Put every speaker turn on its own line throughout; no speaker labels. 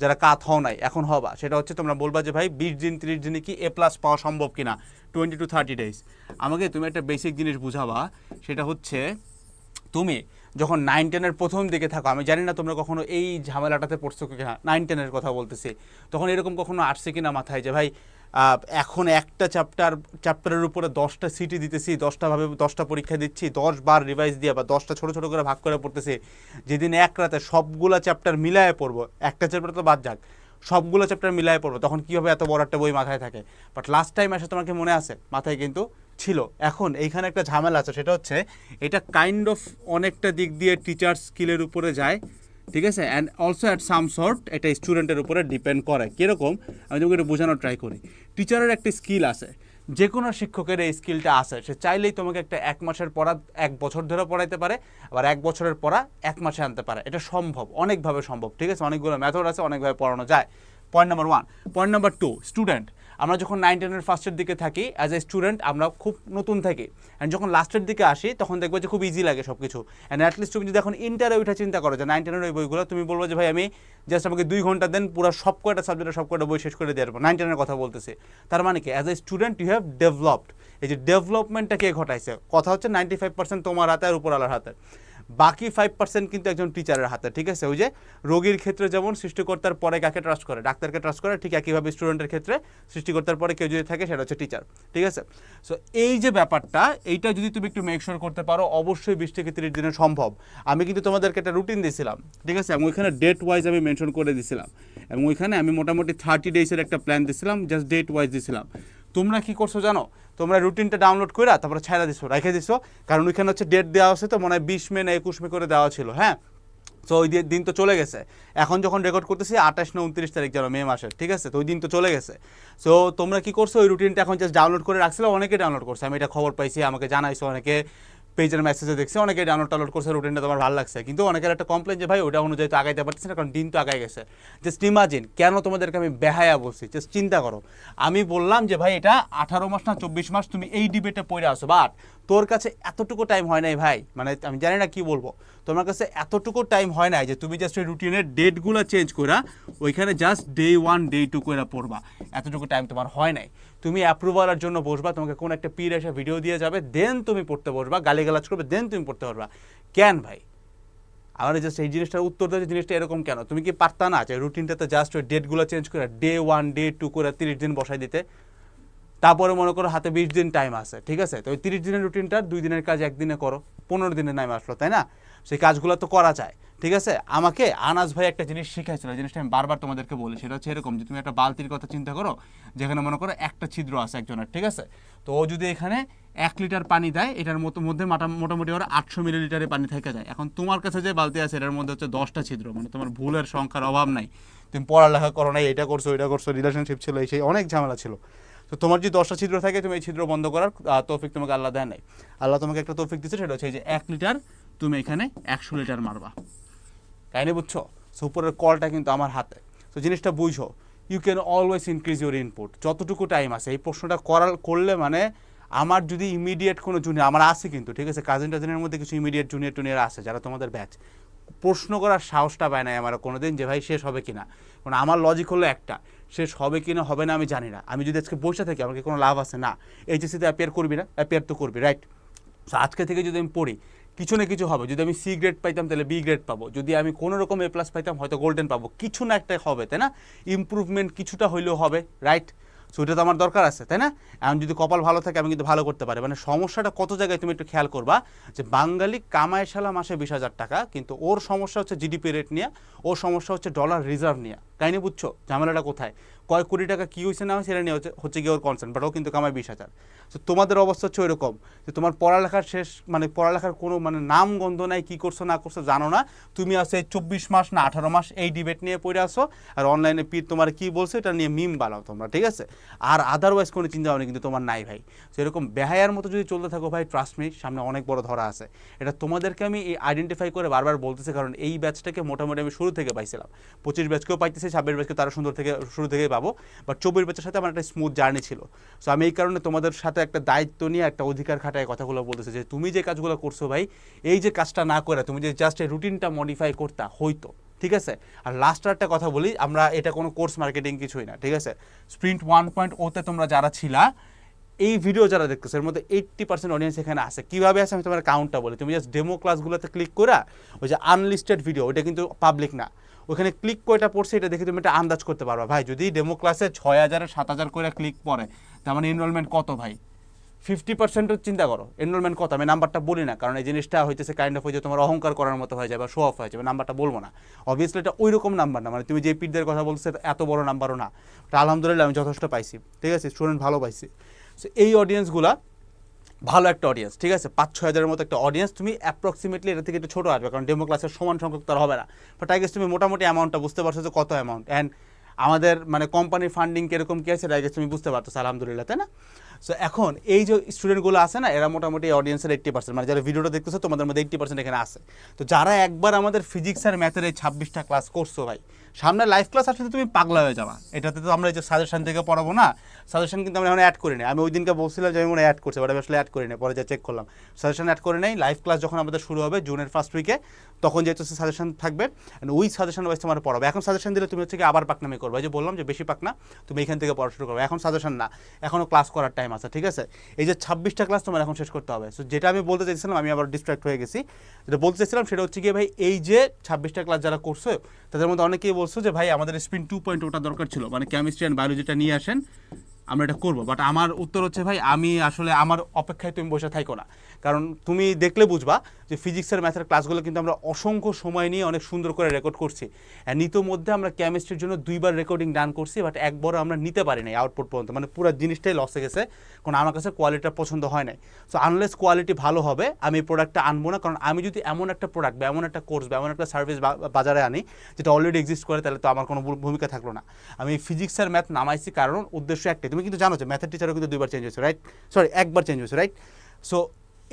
যারা কাত হও নাই, এখন হবা। সেটা হচ্ছে তোমরা বলবা যে, ভাই, বিশ দিন, তিরিশ দিনে কি এ প্লাস পাওয়া সম্ভব কি না টোয়েন্টি টু থার্টি ডেজ আমাকে তুমি একটা বেসিক জিনিস বুঝাবা, সেটা হচ্ছে তুমি যখন নাইন টেনের প্রথম দিকে থাকো, আমি জানি না তোমরা কখনো এই ঝামেলাটাতে পড়ছো কিনা নাইন টেনের কথা বলতেছি, তখন এরকম কখনো আসছে কিনা মাথায় যে, ভাই এখন একটা চ্যাপ্টার চ্যাপ্টারের উপরে দশটা সিটি দিতেছি, দশটা ভাবে, দশটা পরীক্ষা দিচ্ছি, দশ বার রিভাইজ দিয়ে বা দশটা ছোটো ছোটো করে ভাগ করে পড়তেছি। যেদিন এক রাতে সবগুলা চ্যাপ্টার মিলায়ে পড়ব, একটা চ্যাপ্টার তো বাদ যাক, সবগুলো চ্যাপ্টার মিলায়ে পড়ব, তখন কীভাবে এত বড় একটা বই মাথায় থাকে? বাট লাস্ট টাইম এসে তোমাকে মনে আছে? মাথায় কিন্তু ছিল। এখন এইখানে একটা ঝামেলা আছে, সেটা হচ্ছে এটা কাইন্ড অফ অনেকটা দিক দিয়ে টিচার স্কিলের উপরে যায়। ঠিক আছে? And also at some sort এটা স্টুডেন্টের উপরে ডিপেন্ড করে। কীরকম? আমি তোমাকে এটা বোঝানোর ট্রাই করি। টিচারের একটা স্কিল আছে। যে কোনো শিক্ষকের এই স্কিলটা আছে। সে চাইলেই তোমাকে একটা এক মাসের পড়া এক বছর ধরে পড়াইতে পারে, আবার এক বছরের পড়া এক মাসে আনতে পারে। এটা সম্ভব, অনেকভাবে সম্ভব। ঠিক আছে? অনেকগুলো মেথড আছে, অনেকভাবে পড়ানো যায়। Point number one point number two student আমরা যখন নাইন টেনের ফার্স্টের দিকে থাকি অ্যাজ এ স্টুডেন্ট আমরা খুব নতুন থাকি। অ্যান্ড যখন লাস্টের দিকে আসি, তখন দেখব যে খুব ইজি লাগে সব কিছু অ্যান্ড অ্যাটলিস্ট তুমি যদি এখন ইন্টারে ওইটা চিন্তা করো যে নাইন টেনের ওই বইগুলো, তুমি বলব যে ভাই আমি জাস্ট আমাকে দুই ঘণ্টা দেন, পুরো সব কয়টা সাবজেক্টের সব কয়টা বই শেষ করে দিয়ে দেবো নাইন টেনের কথা বলতেছে। তার মানে কি? As a student you have developed এই যে ডেভেলপমেন্টটা কে ঘটাইছে? কথা হচ্ছে নাইনটি ফাইভ পার্সেন্ট তোমার হাতে আর উপর আলার হাতে। বাকি ফাইভ পার্সেন্ট কিন্তু একজন টিচারের হাতে, ঠিক আছে? ওই যে রোগীর ক্ষেত্রে যেমন সৃষ্টিকর্তার পরে কাকে ট্রাস্ট করে? ডাক্তারকে ট্রাস্ট করে, ঠিক একইভাবে স্টুডেন্টের ক্ষেত্রে সৃষ্টিকর্তার পরে কেউ যদি থাকে, সেটা হচ্ছে টিচার ঠিক আছে? সো এই যে ব্যাপারটা, এইটা যদি তুমি একটু মেক করতে পারো, অবশ্যই বিশ থেকে তিরিশ দিনে সম্ভব। আমি কিন্তু তোমাদেরকে একটা রুটিন দিয়েছিলাম, ঠিক আছে? এবং ওইখানে ডেট ওয়াইজ আমি মেনশন করে দিয়েছিলাম এবং ওইখানে আমি মোটামুটি থার্টি ডেজের একটা প্ল্যান দিয়েছিলাম জাস্ট ডেট ওয়াইজ দিয়েছিলাম তোমরা কি করছ জানো? তোমরা রুটিনটা ডাউনলোড করে তারপরে ছাড়া দিছো, রেখে দিছো। কারণ ওইখানে হচ্ছে ডেট দেওয়া আছে তো, মনে হয় বিশ মে না একুশ মে করে দেওয়া ছিল হ্যাঁ? তো ওই দিন তো চলে গেছে। এখন যখন রেকর্ড করতেছি, আঠাশ না উনত্রিশ তারিখ যেন মে মাসের, ঠিক আছে? তো ওই দিন তো চলে গেছে। সো তোমরা কি করছ, ওই রুটিনটা এখন জাস্ট ডাউনলোড করে রাখছিলো, অনেকে ডাউনলোড করছে। আমি এটা খবর পাইছি, আমাকে জানাইছো অনেকে। পেজের মেসেজে দেখছি, অনেকে ডাউনলোড টাউনলোড করছে রুটিনটা তোমার ভালো লাগছে। কিন্তু অনেকের একটা কমপ্লেন যে, ভাই, ওটা অনুযায়ী তো আগাইতে পারতেছি না, কারণ দিন তো আগাই গেছে। জাস্ট ইমাজিন কেন তোমাদেরকে আমি বেহায়া বলছি? জাস্ট চিন্তা করো। আমি বললাম যে, ভাই, এটা আঠারো মাস না চব্বিশ মাস তুমি এই ডিবেটে পড়ে আসো বাট তোর কাছে এতটুকু টাইম হয় নাই, ভাই। মানে আমি জানি না কি বলব। তোমার কাছে এতটুকু টাইম হয় নাই যে, তুমি জাস্ট ওই রুটিনের ডেটগুলো চেঞ্জ করা ওইখানে just day one day two করে পড়বা। এতটুকু টাইম তোমার হয় নাই। তুমি অ্যাপ্রুভালের জন্য বসবা, তোমাকে কোন একটা পীর এসে ভিডিও দিয়ে যাবে দেন তুমি পড়তে বসবা, গালিগালাজ করবে দেন তুমি পড়তে পারবা। কেন ভাই? আমার জাস্ট এই জিনিসটার উত্তর দেওয়ার জিনিসটা এরকম কেন? তুমি কি পারতা না যে রুটিনটাতে জাস্ট ওই ডেটগুলো চেঞ্জ করে ডে ওয়ান ডে টু করে তিরিশ দিন বসাই দিতে? তারপরে মনে করো হাতে বিশ দিন টাইম আছে, ঠিক আছে? তো ওই তিরিশ দিনের রুটিনটা দুই দিনের কাজ একদিনে করো। পনেরো দিনের টাইম আসলো, তাই না? সেই কাজগুলো তো করা যায়, ঠিক আছে? আমাকে আনাজ ভাই একটা জিনিস শিখাইছিল জিনিসটা আমি বারবার তোমাদেরকে বলি, সেটা হচ্ছে এরকম যে তুমি একটা বালতির কথা চিন্তা করো, যেখানে মনে করো একটা ছিদ্র আছে একজনের, ঠিক আছে? তো ও যদি এখানে এক লিটার পানি দেয়, এটার মতো মধ্যে মাটা- মোটামুটি ওরা আটশো মিলিলিটারের পানি থেকে যায়। এখন তোমার কাছে যে বালতি আছে, এটার মধ্যে হচ্ছে দশটা ছিদ্র মানে তোমার ভুলের সংখ্যার অভাব নাই। তুমি পড়ালেখা করো নাই, এটা করছ এটা করছ রিলেশনশিপ ছিল, এই সেই অনেক ঝামেলা ছিল। তো তোমার যদি দশটা ছিদ্র থাকে, তুমি এই ছিদ্র বন্ধ করার তৌফিক তোমাকে আল্লাহ দেয় নাই। আল্লাহ তোমাকে একটা তৌফিক দিচ্ছে সেটা হচ্ছে যে এক লিটার তুমি এখানে একশো লিটার মারবা। কাহিনি বুঝছ? সো উপরের কলটা কিন্তু আমার হাতে। তো জিনিসটা বুঝো you can always increase your input যতটুকু টাইম আছে, এই প্রশ্নটা করার করলে মানে আমার যদি ইমিডিয়েট কোনো জুনিয়র আমার আছে কিন্তু, ঠিক আছে? কাজিন টাজিনের মধ্যে কিছু ইমিডিয়েট জুনিয়র টুনিয়র আছে, যারা তোমাদের ব্যাচ প্রশ্ন করার সাহসটা পায় নাই আমার কোনোদিন যে ভাই শেষ হবে কিনা। কারণ আমার লজিক হলো একটা। শেষ হবে কি না, হবে না আমি জানি না। আমি যদি আজকে বসে থাকি, আমাকে কোনো লাভ আছে? না। এইচএসিতে অ্যাপিয়ার করবি না অ্যাপিয়ার তো করবি রাইট সো আজকে থেকে যদি আমি পড়ি, কিছু না কিছু হবে। যদি আমি সি গ্রেড পাইতাম, তাহলে বি গ্রেড পাবো। যদি আমি কোনো রকম এ প্লাস পাইতাম, হয়তো গোল্ডেন পাবো। কিছু না একটা হবে, তাই না? ইম্প্রুভমেন্ট কিছুটা হইলেও হবে রাইট সো এটা তো আমার দরকার আছে, তাই না? এখন যদি কপাল ভালো থাকে, আমি কিন্তু ভালো করতে পারি। মানে সমস্যাটা কত জায়গায় তুমি একটু খেয়াল করবা যে বাঙালি কামায় সালা মাসে বিশ হাজার টাকা, কিন্তু ওর সমস্যা হচ্ছে জিডিপি রেট নিয়ে, ওর সমস্যা হচ্ছে ডলার রিজার্ভ নিয়ে। কাহিনি বুঝছ? ঝামেলাটা কোথায়? কয় কোটি টাকা কী হয়েছে না সেটা নিয়ে হচ্ছে হচ্ছে গিয়ে ওর কনসার্ন বাট ও কিন্তু কামায় বিশ হাজার। তো তোমাদের অবস্থা হচ্ছে ওইরকম, যে তোমার পড়ালেখার শেষ মানে পড়ালেখার কোনো মানে নাম গন্ধ নাই, কী করছ না করছ জানো না। তুমি আসো এই চব্বিশ মাস না আঠারো মাস এই ডিবেট নিয়ে পড়ে আসো আর অনলাইনে পীর তোমার কী বলছে, এটা নিয়ে মিম বানাও তোমরা, ঠিক আছে? আর আদারওয়াইজ কোনো চিন্তা ভাবনা কিন্তু তোমার নাই ভাই। সেরকম বেহায়ার মতো যদি চলতে থাকো ভাই ট্রাস্ট মি সামনে অনেক বড় ধরা আছে। এটা তোমাদেরকে আমি এই আইডেন্টিফাই করে বারবার বলতেছি, কারণ এই ব্যাচটাকে মোটামুটি আমি শুরু থেকে পাইছিলাম। পঁচিশ ব্যাচকেও পাইতেছি, ছাব্বিশ ব্যাচকে তারা সুন্দর থেকে শুরু থেকেই পাবো বাট চব্বিশ ব্যাচের সাথে আমার একটা স্মুথ জার্নি ছিল। সো আমি এই কারণে তোমাদের সাথে একটা দায়িত্ব নিয়ে একটা অধিকার খাটায় কথাগুলো বলতেছি যে তুমি যে কাজগুলো করছ ভাই, এই যে কাজটা না করে তুমি যে জাস্ট এই রুটিনটা মডিফাই করতা হইতো ঠিক আছে? আর লাস্ট একটা কথা বলি, আমরা এটা কোনো কোর্স মার্কেটিং কিছুই না, ঠিক আছে? স্প্রিন্ট ওয়ান পয়েন্ট ওতে তোমরা যারা ছিলা, এই ভিডিও যারা দেখতেছো, এর মধ্যে এইট্টি পার্সেন্ট অডিয়েন্স এখানে আছে। কীভাবে আছে আমি তোমার কাউন্টটা বলি। তুমি জাস্ট ডেমো ক্লাসগুলোতে ক্লিক করা ওই যে আনলিস্টেড ভিডিও ওইটা কিন্তু পাবলিক না। ওখানে ক্লিক করে এটা পড়ছে এটা দেখে তুমি একটা আন্দাজ করতে পারবা। ভাই, যদি ডেমো ক্লাসে ছয় হাজার সাত হাজার করে ক্লিক পড়ে, তার মানে এনরোলমেন্ট কত ভাই? ফিফটি পার্সেন্টও চিন্তা করো এনরোলমেন্ট কত? আমি নাম্বারটা বলি না, কারণ এই জিনিসটা হইতেছে কাইন্ড অফ হয়ে যে তোমার অহংকার করার মতো হয়ে যাবে বা শো অফ হয়ে যাবে নাম্বারটা বলব না। অবভিয়াসলি এটা ওই রকম নাম্বার না মানে তুমি যে পিঠদের কথা বলছো, এত বড় নাম্বারও না। আলহামদুলিল্লাহ আমি যথেষ্ট পাইছি, ঠিক আছে? স্টুডেন্ট ভালো পাইছি। সো এই অডিয়েন্সগুলা ভালো একটা অডিয়েন্স ঠিক আছে? পাঁচ, ছয় হাজারের মতো একটা অডিয়েন্স তুমি অ্যাপ্রক্সিমেটলি এটা থেকে একটু ছোটো আসবে, কারণ ডেমো ক্লাসের সমান সংখ্যক তো আর হবে না। বাট আই গেস তুমি মোটামুটি অ্যামাউন্টটা বুঝতে পারছ যে কত অ্যামাউন্ট অ্যান্ড আমাদের মানে কোম্পানির ফান্ডিং কীরকম কী আছে আই গেস তুমি বুঝতে পারতো আলহামদুলিল্লাহ, তাই না? সো এখন এই যে স্টুডেন্টগুলো আছে না, এরা মোটামুটি অডিয়েন্সের এইট্টি পার্সেন্ট মানে যারা ভিডিওটা দেখতেছো তোমাদের মধ্যে এইট্টি পার্সেন্ট এখানে আছে। তো যারা একবার আমাদের ফিজিক্স আর ম্যাথের এই ছাব্বিশটা ক্লাস করছ ভাই সামনে লাইভ ক্লাস আসলে তুমি পাগলা হয়ে যাবা। এটাতে তো আমরা এই যে সাজেশন থেকে পড়াবো না সাজেশন কিন্তু আমরা এখন অ্যাড করি আমি ওই দিনকে বলছিলাম যে আমি মনে অ্যাড করছি বাট আমি আসলে অ্যাড করি পরে যা চেক করলাম। সাজেশন অ্যাড করে নেই। লাইভ ক্লাস যখন আমাদের শুরু হবে জুনের ফার্স্ট উইকে তখন যেহেতু সাজেশন থাকবে ওই সাজেশন ওয়াইজ তোমার পড়াবে। এখন সাজেশন দিলে তুমি হচ্ছে কি আবার পাকনামি করবে। যে বললাম যে বেশি পাকনা তুমি এখান থেকে পড়া শুরু করবে। এখন সাজেশন না। এখনও ক্লাস করার টাইম আছে, ঠিক আছে? এই যে ছাব্বিশটা ক্লাস তোমার এখন শেষ করতে হবে। সো যেটা আমি বলতে চাইছিলাম, আমি আবার ডিস্ট্রাক্ট হয়ে গেছি। যেটা বলতে চাইছিলাম, সেটা হচ্ছে কি ভাই, এই যে ছাব্বিশটা ক্লাস যারা করছ, তাদের মধ্যে অনেকেই বলছো যে, ভাই, আমাদের স্পিন টু পয়েন্ট ওটা দরকার ছিল মানে কেমিস্ট্রি অ্যান্ড বায়োলজিটা নিয়ে আসেন, আমরা এটা করব। বাট আমার উত্তর হচ্ছে, ভাই, আমি আসলে, আমার অপেক্ষায় তুমি বসে থাকো না। কারণ তুমি দেখলে বুঝবা যে ফিজিক্সের ম্যাথের ক্লাসগুলো কিন্তু আমরা অসংখ্য সময় নিয়ে অনেক সুন্দর করে রেকর্ড করছি। অ্যান্ড ইতোমধ্যে আমরা কেমিস্ট্রির জন্য দুইবার রেকর্ডিং ডান করছি বাট একবারও আমরা নিতে পারি নাই আউটপুট পর্যন্ত। মানে পুরো জিনিসটাই লসে গেছে, কারণ আমার কাছে কোয়ালিটিটা পছন্দ হয় নাই। সো আনলেস কোয়ালিটি ভালো হবে, আমি এই প্রোডাক্টটা আনব না, কারণ আমি যদি এমন একটা প্রোডাক্ট বা এমন একটা কোর্স বা এমন একটা সার্ভিস বাজারে আনি, যেটা অলরেডি এক্সিস্ট করে, তাহলে তো আমার কোনো ভূমিকা থাকল না। আমি ফিজিক্সের ম্যাথ নামাইছি কারণ উদ্দেশ্য একটাই। তুমি কিন্তু জানো যে ম্যাথের টিচারও কিন্তু দুইবার চেঞ্জ হয়েছে রাইট সরি একবার চেঞ্জ হয়েছে রাইট সো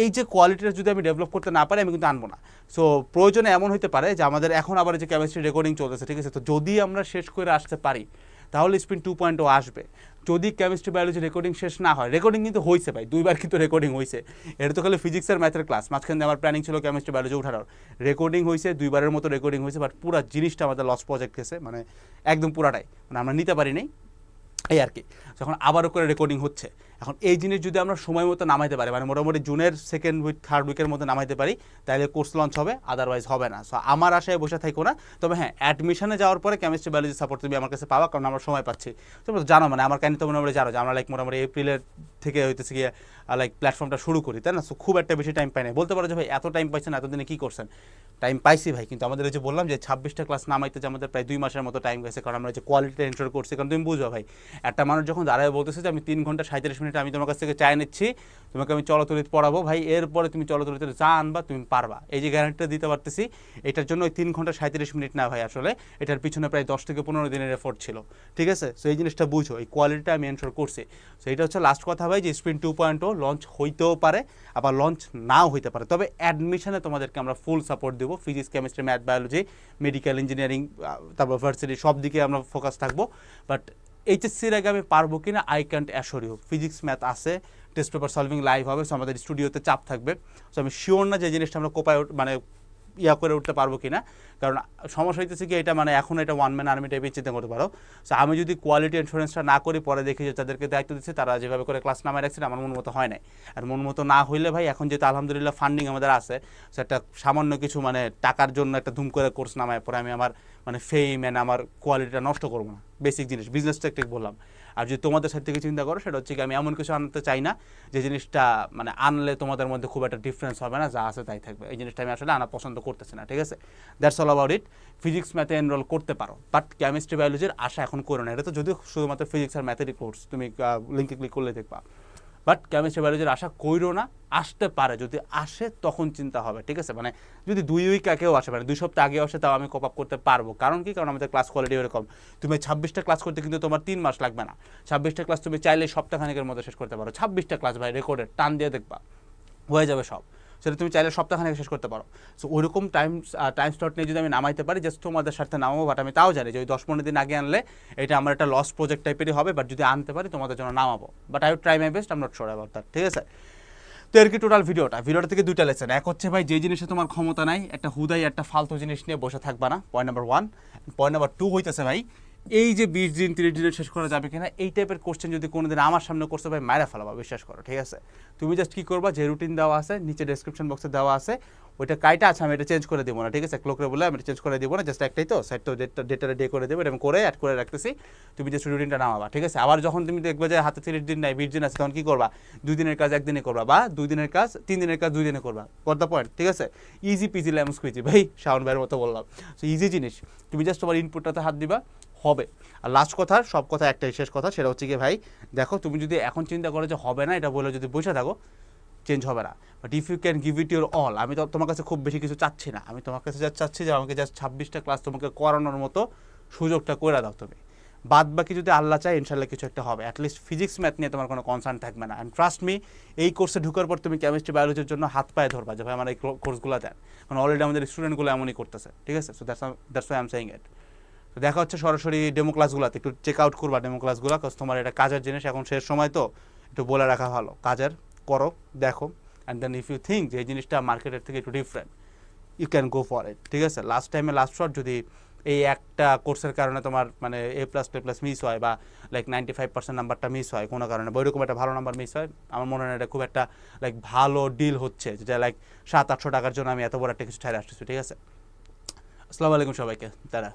এই যে কোয়ালিটিটা যদি আমি ডেভেলপ করতে না পারি, আমি কিন্তু আনব না। সো প্রয়োজনে এমন হতে পারে যে আমাদের এখন আবার যে কেমিস্ট্রি রেকর্ডিং চলতেছে, ঠিক আছে? তো যদি আমরা শেষ করে আসতে পারি, তাহলে স্পিন টু পয়েন্টও আসবে। যদি কেমিস্ট্রি বায়োলজি রেকর্ডিং শেষ না হয় রেকর্ডিং কিন্তু হয়েছে ভাই, দুইবার কিন্তু রেকর্ডিং হয়েছে এটা তো খালি ফিজিক্স আর ম্যাথের ক্লাস মাঝখানে আমার প্ল্যানিং ছিল কেমিস্ট্রি বায়োলজি উঠানোর। রেকর্ডিং হয়েছে দুইবারের মতো রেকর্ডিং হয়েছে বাট পুরো জিনিসটা আমাদের লস প্রজেক্ট গেছে মানে একদম পুরাটাই মানে আমরা নিতে পারি এই আর কি। যখন আবারও করে রেকর্ডিং হচ্ছে। এখন এই জিনিস যদি আমরা সময় মতো নামাইতে পারি মানে মোটামুটি জুনের সেকেন্ড উইক থার্ড উইকের মধ্যে নামাইতে পারি তাহলে কোর্স লঞ্চ হবে আদারওয়াইজ হবে না। সো আমার আশায় বসে থাকো না। তবে হ্যাঁ অ্যাডমিশনে যাওয়ার পরে কেমিস্ট্রি বায়োলজি সাপোর্ট তুমি আমার কাছে পাবা, কারণ আমরা সময় পাচ্ছি। তো জানো মানে আমার কাহিনী তো মোটামুটি জানো যে আমরা লাইক মোটামুটি এপ্রিলের থেকে হইতেছে গিয়ে লাইক প্ল্যাটফর্মটা শুরু করি, তাই না? সো খুব একটা বেশি টাইম পাই না বলতে পারো যে ভাই, এত টাইম পাইছেন, এতদিনে কী করছেন? টাইম পাইছি ভাই, কিন্তু আমাদের যে বললাম যে ছাব্বিশটা ক্লাস নামাইতে যে আমাদের প্রায় দুই মাসের মতো টাইম গেছে, কারণ আমরা যে কোয়ালিটিটা এনশোর করছি। কারণ তুমি বুঝো ভাই, একটা মানুষ যখন দাঁড়ায় বলতেছে যে আমি তিন ঘণ্টা সাঁত্রিশ মিনিট আমি তোমার কাছ থেকে চাই নিচ্ছি। তোমাকে আমি চলতরিত পড়াবো। ভাই, এরপরে তুমি চলতরিতে যা আনবা তুমি পারবা। এই যে গ্যারান্টিটা দিতে পারতেছি, এটার জন্য ওই তিন ঘণ্টা সাঁত্রিশ মিনিট না ভাই আসলে। এটার পিছনে প্রায় দশ থেকে পনেরো দিনের এফোর্ট ছিল। ঠিক আছে? সো এই জিনিসটা বুঝো। এই কোয়ালিটিটা আমি এনশোর করছি। সো এটা হচ্ছে লাস্ট কথা ভাই, যে স্পিন টু পয়েন্ট লঞ্চ হইতেও পারে, আবার লঞ্চ নাও হইতে পারে। তবে অ্যাডমিশনে তোমাদেরকে আমরা ফুল সাপোর্ট দেবো। Physics chemistry math biology medical engineering তারপর ভার্সিটি সব দিকে আমরা ফোকাস থাকব। বাট এইচএসসির আগে আমি পারব কিনা I can't assure you physics math আছে টেস্ট পেপার সলভিং লাইভ হবে সো আমাদের স্টুডিওতে চাপ থাকবে। সো আমি শিওর না যে জিনিসটা আমরা কোপায় মানে ইয়া করে উঠতে পারব কিনা। কারণ সমস্যা হইতেছে কি, এটা মানে এখন এটা ওয়ান ম্যান আর্মি টাইপের চিন্তা করতে পারো। সো আমি যদি কোয়ালিটি ইন্স্যুরেন্সটা না করি, পরে দেখি যে তাদেরকে দায়িত্ব দিচ্ছে, তারা যেভাবে করে ক্লাস নামায় রাখছে, আমার মন মতো হয় নাই। আর মন মতো না হইলে ভাই, এখন যেহেতু আলহামদুলিল্লাহ ফান্ডিং আমাদের আছে সো একটা সামান্য কিছু মানে টাকার জন্য একটা ধুম করে কোর্স নামায়, পরে আমি আমার মানে ফেম অ্যান্ড আমার কোয়ালিটিটা নষ্ট করব না। বেসিক জিনিস বিজনেস টেকটিক বললাম। আর যদি তোমাদের সাথে থেকে চিন্তা করো, সেটা হচ্ছে কি, আমি এমন কিছু আনতে চাই না, যে জিনিসটা মানে আনলে তোমাদের মধ্যে খুব একটা ডিফারেন্স হবে না, যা আছে তাই থাকবে। এই জিনিসটা আমি আসলে আনা পছন্দ করতেছি না, ঠিক আছে? That's all about it physics ম্যাথে এনরোল করতে পারো বাট কেমিস্ট্রি বায়োলজির আশা এখন করো না। এটা তো যদিও শুধুমাত্র ফিজিক্স আর ম্যাথেরই কোর্স তুমি লিঙ্কে ক্লিক করলে দেখবা। বাট কেমিস্ট্রি বায়োলজির আশা কইরো না, আসতে পারে। যদি আসে, তখন চিন্তা হবে, ঠিক আছে? মানে যদি দুই উইক আগেও আসে মানে দুই সপ্তাহ আগে আসে, তাও আমি কপ আপ করতে পারব। কারণ কি? কারণ আমাদের ক্লাস কোয়ালিটি এরকম তুমি ছাব্বিশটা ক্লাস করতে কিন্তু তোমার তিন মাস লাগবে না। ছাব্বিশটা ক্লাস তুমি চাইলে সপ্তাহখানেকের মধ্যে শেষ করতে পারো। ছাব্বিশটা ক্লাস ভাই রেকর্ডের টান দিয়ে দেখবা। হয়ে যাবে সব। সেটা তুমি চাইলে সপ্তাহখানেক শেষ করতে পারো। সো ওইরকম টাইম টাইম স্লট নিয়ে যদি আমি নামাইতে পারি জাস্ট তোমাদের সাথে নামাবো বাট আমি তাও জানি যে ওই দশ পনেরো দিন আগে আনলে এটা আমার একটা লস প্রজেক্ট টাইপেরই হবে বাট যদি আনতে পারি তোমাদের জন্য নামাবো। But I try my best am not sure about that ঠিক আছে? তো এর কি টোটাল ভিডিওটা ভিডিওটা থেকে দুইটা লেসেন এক হচ্ছে ভাই, যে জিনিসে তোমার ক্ষমতা নাই, একটা হুদাই, একটা ফালতু জিনিস নিয়ে বসে থাকবা না point number one point number two হইতেছে ভাই এই যে বিশ দিন, তিরিশ দিনে শেষ করা যাবে কিনা, এই টাইপের কোশ্চেন যদি কোনোদিন আমার সামনে করতে ভাই মায়েরা ফেলাবা, বিশ্বাস করো, ঠিক আছে? তুমি জাস্ট কী করবা, যে রুটিন দেওয়া আছে, নিচে ডেসক্রিপশন বক্সে দেওয়া আছে, ওইটা কাইটা আছে, আমি এটা চেঞ্জ করে দেবো না, ঠিক আছে? ক্লোকরে বলে আমি চেঞ্জ করে দেবো না জাস্ট একটাই তো সাইড তো ডেটটা ডে করে দেবো, এটা আমি করে অ্যাড করে রাখতেছি, তুমি জাস্ট রুটিনটা নামাবা, ঠিক আছে? আবার যখন তুমি দেখবে যে হাতে তিরিশ দিন নাই, বিশ দিন আছে, তখন কী করবা? দুই দিনের কাজ একদিনে করবা, বা দুই দিনের কাজ, তিন দিনের কাজ দুই দিনে করবা কত পয়েন্ট ঠিক আছে? ইজি পিজি ল্যামস কুইজি ভাই, শাওন ভাইয়ের মতো বললাম। সো ইজি জিনিস, তুমি জাস্ট তোমার ইনপুটটাতে হাত দিবা হবে। আর লাস্ট কথা, সব কথা একটাই, শেষ কথা, সেটা হচ্ছে কি ভাই, দেখো, তুমি যদি এখন চিন্তা করো যে হবে না, এটা বলে যদি বসে থাকো চেঞ্জ হবে না। But if you can give it your all আমি তো তোমার কাছে খুব বেশি কিছু চাচ্ছি না। আমি তোমার কাছে যা চাচ্ছি যে আমাকে জাস্ট ছাব্বিশটা ক্লাস তোমাকে করানোর মতো সুযোগটা করে দাও তুমি। বাদ বাকি যদি আল্লাহ চায়, ইনশাল্লাহ কিছু একটা হবে। অ্যাটলিস্ট ফিজিক্স ম্যাথ নিয়ে তোমার কোনো কনসার্ন থাকবে না। অ্যান্ড ট্রাস্ট মি এই কোর্সে ঢুকার পর তুমি কেমিস্ট্রি বায়োলজির জন্য হাত পায়ে ধরবা যে ভাই, আমার এই কোর্সগুলো দেন। কারণ অলরেডি আমাদের স্টুডেন্টগুলো এমনই করতেছে। ঠিক আছে? So that's that's why am saying it তো দেখা হচ্ছে সরাসরি ডেমো ক্লাসগুলোতে একটু চেক আউট করবা ডেমো ক্লাসগুলো কাজ তোমার এটা কাজের জিনিস, এখন শেষ সময় তো। একটু বলে রাখা ভালো। কাজের করো, দেখো। And then if you think যে এই জিনিসটা মার্কেটের থেকে একটু different you can go for it ঠিক আছে? লাস্ট টাইমে লাস্ট শট যদি এই একটা কোর্সের কারণে তোমার মানে এ প্লাস প্লে প্লাস মিস হয় বা লাইক নাইনটি ফাইভ পার্সেন্ট নাম্বারটা মিস হয় কোনো কারণে, বা ওইরকম একটা ভালো নাম্বার মিস হয়, আমার মনে হয় এটা খুব একটা লাইক ভালো ডিল হচ্ছে। যেটা লাইক সাত, আটশো টাকার জন্য আমি এত বড় একটা কিছু ঠাইরে আসতেছি। ঠিক আছে? আসসালামু আলাইকুম সবাইকে। তারা